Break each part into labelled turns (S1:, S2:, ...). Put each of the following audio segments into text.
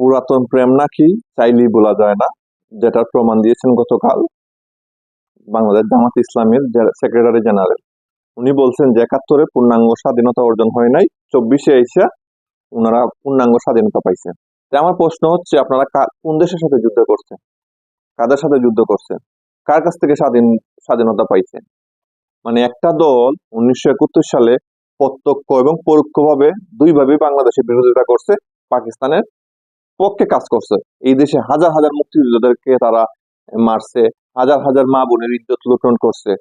S1: পুরাতন প্রেম নাকি চাইলেই বলা যায় না, যেটার প্রমাণ দিয়েছেন গতকাল বাংলাদেশ জামাত ইসলামের সেক্রেটারি জেনারেল। উনি বলছেন যে একাত্তরে পূর্ণাঙ্গ স্বাধীনতা অর্জন হয় নাই, চব্বিশে এসে ওনারা পূর্ণাঙ্গ স্বাধীনতা পাইছেন। আমার প্রশ্ন হচ্ছে, আপনারা কোন দেশের সাথে যুদ্ধ করছেন? কাদের সাথে যুদ্ধ করছেন? কার কাছ থেকে স্বাধীন, স্বাধীনতা পাইছেন? মানে একটা দল উনিশশো একাত্তর সালে প্রত্যক্ষ এবং পরোক্ষভাবে দুইভাবে বাংলাদেশের বিরোধিতা করছে, পাকিস্তানের পক্ষে কাজ করছে। এই দেশে হাজার হাজার মুক্তিযোদ্ধাদেরকে তারা মারছে, হাজার হাজার মা বোনের ইজ্জত লুণ্ঠন করছে।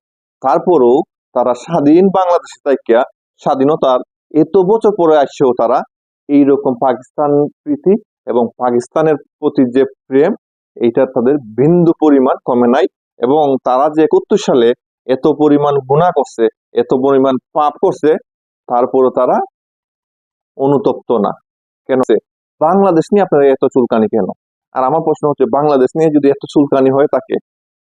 S1: তারপরেও তারা স্বাধীন বাংলাদেশে তাইকা স্বাধীনতার এত বছর পরে আসছেও তারা এইরকম পাকিস্তান প্রীতি এবং পাকিস্তানের প্রতি যে প্রেম, এইটা তাদের বিন্দু পরিমাণ কমে নাই এবং তারা যে একাত্তর সালে এত পরিমাণ গুণা করছে, এত পরিমাণ পাপ করছে, তারপরও তারা অনুতপ্ত না। কেন? বাংলাদেশ নিয়ে আপনারা এত চুলকানি কেন? আর আমার প্রশ্ন হচ্ছে, বাংলাদেশ নিয়ে যদি এত চুলকানি হয়ে থাকে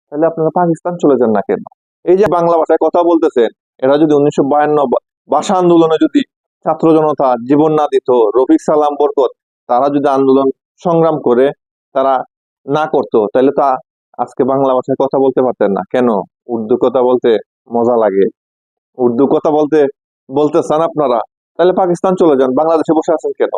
S1: তাহলে আপনারা পাকিস্তান চলে যান না কেন? এই যে বাংলা ভাষায় কথা বলতেছেন, এরা যদি উনিশশো বায়ান্ন ভাষা আন্দোলনে যদি ছাত্র জনতা জীবন না দিত, রফিক সালাম বরকত, তারা যদি আন্দোলন সংগ্রাম করে তারা না করতো, তাহলে তো আজকে বাংলা ভাষায় কথা বলতে পারতেন না। কেন? উর্দু কথা বলতে মজা লাগে। উর্দু কথা বলতে বলতে চান আপনারা, তাহলে পাকিস্তান চলে যান। বাংলাদেশে বসে আছেন কেন?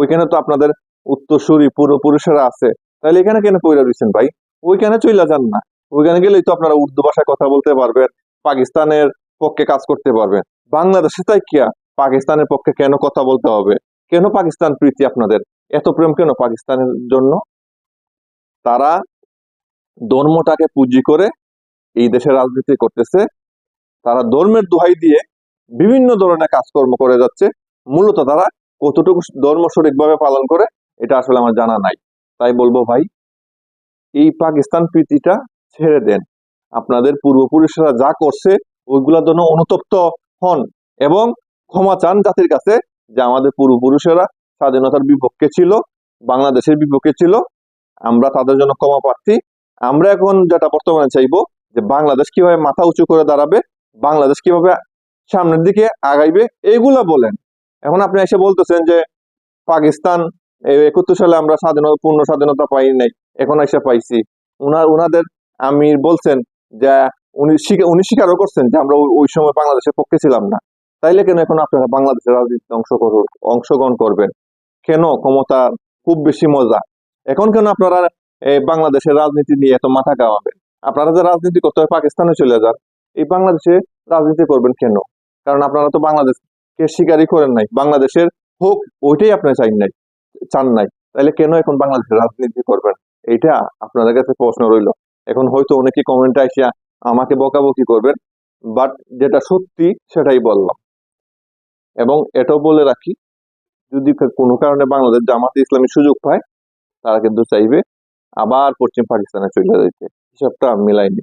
S1: ওইখানে তো আপনাদের উত্তরসূরি, পূর্বপুরুষেরা আছে। তাহলে এখানে কেন পইরা রয়েছেন ভাই? ওইখানে চইলা যান না। ওইখানে গেলেই তো আপনারা উর্দু ভাষায় কথা বলতে পারবেন, পাকিস্তানের পক্ষে কাজ করতে পারবেন। বাংলাদেশে তাই কিয়া? পাকিস্তানের পক্ষে কেন কথা বলতে হবে? কেন পাকিস্তান প্রীতি আপনাদের? এত প্রেম কেন পাকিস্তানের জন্য? তারা ধর্মটাকে পুঁজি করে এই দেশের রাজনীতি করতেছে। তারা ধর্মের দোহাই দিয়ে বিভিন্ন ধরনের কাজকর্ম করে যাচ্ছে। মূলত তারা কতটুকু ধর্ম সঠিকভাবে পালন করে, এটা আসলে আমার জানা নাই। তাই বলব ভাই, এই পাকিস্তান প্রীতিটা ছেড়ে দেন। আপনাদের পূর্বপুরুষরা যা করছে ওইগুলোর জন্য অনুতপ্ত হন এবং ক্ষমা চান জাতির কাছে, যে আমাদের পূর্বপুরুষেরা স্বাধীনতার বিপক্ষে ছিল, বাংলাদেশের বিপক্ষে ছিল, আমরা তাদের জন্য ক্ষমা প্রার্থী। আমরা এখন যেটা বর্তমানে চাইব, যে বাংলাদেশ কীভাবে মাথা উঁচু করে দাঁড়াবে, বাংলাদেশ কীভাবে সামনের দিকে আগাইবে এইগুলা বলেন। এখন আপনি এসে বলতেছেন যে পাকিস্তান একাত্তর সালে আমরা স্বাধীনতা, পূর্ণ স্বাধীনতা পাই নাই, এখন এসে পাইছি। উনার, উনাদের আমির বলছেন যে উনি উনি স্বীকারও করছেন যে আমরা ওই- সময় বাংলাদেশের পক্ষে ছিলাম না। তাইলে কেন এখন আপনারা বাংলাদেশের রাজনীতিতে অংশগ্রহণ অংশগ্রহণ করবেন? কেন? ক্ষমতা খুব বেশি মজা। এখন কেন আপনারা এই বাংলাদেশের রাজনীতি নিয়ে এত মাথা কামাবেন আপনারা যে রাজনীতি করতে হয়, পাকিস্তানে চলে যান। এই বাংলাদেশে রাজনীতি করবেন কেন? কারণ আপনারা তো বাংলাদেশকে স্বীকারই করেন নাই। বাংলাদেশের হোক, ওইটাই আপনার চাই নাই, চান নাই। তাহলে কেন এখন বাংলাদেশের রাজনীতি করবেন? এইটা আপনাদের কাছে প্রশ্ন রইল। এখন হয়তো অনেকে কমেন্টে আসিয়া আমাকে বকাবকি করবেন বাট যেটা সত্যি সেটাই বললাম। এবং এটাও বলে রাখি, যদি কোনো কারণে বাংলাদেশ জামাতে ইসলামী সুযোগ পায়, তারা কিন্তু চাইবে আবার পশ্চিম পাকিস্তানে চলে যেতে হিসাবটা মিলাইনি।